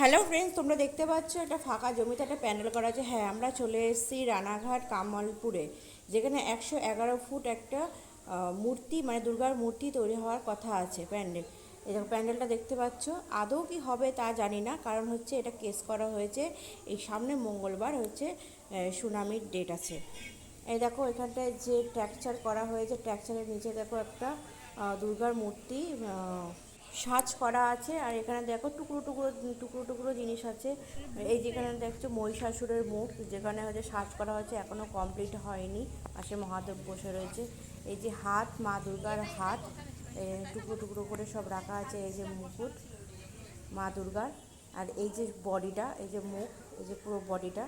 Hello friends তোমরা দেখতে পাচ্ছ একটা ফাঁকা জমিতে একটা প্যান্ডেল করা আছে। হ্যাঁ আমরা চলে এসেছি রানাঘাট কামালপুরে, যেখানে একশো এগারো ফুট একটা মূর্তি মানে দুর্গার মূর্তি তৈরি হওয়ার কথা আছে প্যান্ডেল। এই দেখো প্যান্ডেলটা দেখতে পাচ্ছ। আদৌ কি হবে তা জানি না, কারণ হচ্ছে এটা কেস করা হয়েছে। এই সামনে মঙ্গলবার হচ্ছে সুনামির ডেট আছে। এই দেখো এখানটায় যে ট্র্যাকচার করা হয়েছে ট্র্যাকচারের নিচে দেখো একটা দুর্গার মূর্তি সাজ করা আছে আর এখানে দেখো টুকরো টুকরো টুকরো টুকরো জিনিস আছে। এই যেখানে দেখছ মহিষাসুরের মুখ, যেখানে হচ্ছে সাজ করা হয়েছে, এখনও কমপ্লিট হয়নি। পাশে মহাদেব বসে রয়েছে। এই যে হাত, মা দুর্গার হাত টুকরো টুকরো করে সব রাখা আছে এই যে মুকুট, মা দুর্গার। আর এই যে বডিটা, এই যে মুখ, এই যে পুরো বডিটা।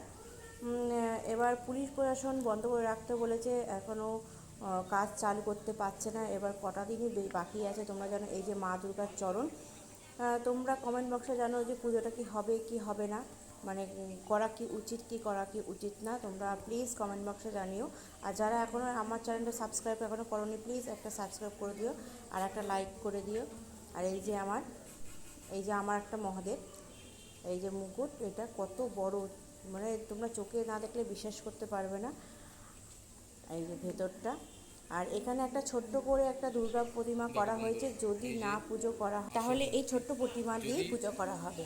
এবার পুলিশ প্রশাসন বন্ধ করে রাখতে বলেছে এখনও কাজ চালু করতে পারছে না। এবার কটা দিনই বাকি আছে। তোমরা জানো এই যে মা দুর্গার চরণ। তোমরা কমেন্ট বক্সে জানো যে পুজোটা কি হবে কি হবে না। মানে করা কি উচিত, কি করা কি উচিত না। তোমরা প্লিজ কমেন্ট বক্সে জানিও। আর যারা এখনও আমার চ্যানেলটা সাবস্ক্রাইব এখনও করোনি প্লিজ একটা সাবস্ক্রাইব করে দিও। আর একটা লাইক করে দিও। আর এই যে আমার, এই যে আমার একটা মহাদেব, এই যে মুকুট, এটা কত বড়। মানে তোমরা চোখে না দেখলে বিশ্বাস করতে পারবে না। এই যে ভেতরটা। আর এখানে একটা ছোট্ট করে একটা দুর্গা প্রতিমা করা হয়েছে যদি না পুজো করা হয় তাহলে এই ছোট্ট প্রতিমা দিয়ে পুজো করা হবে।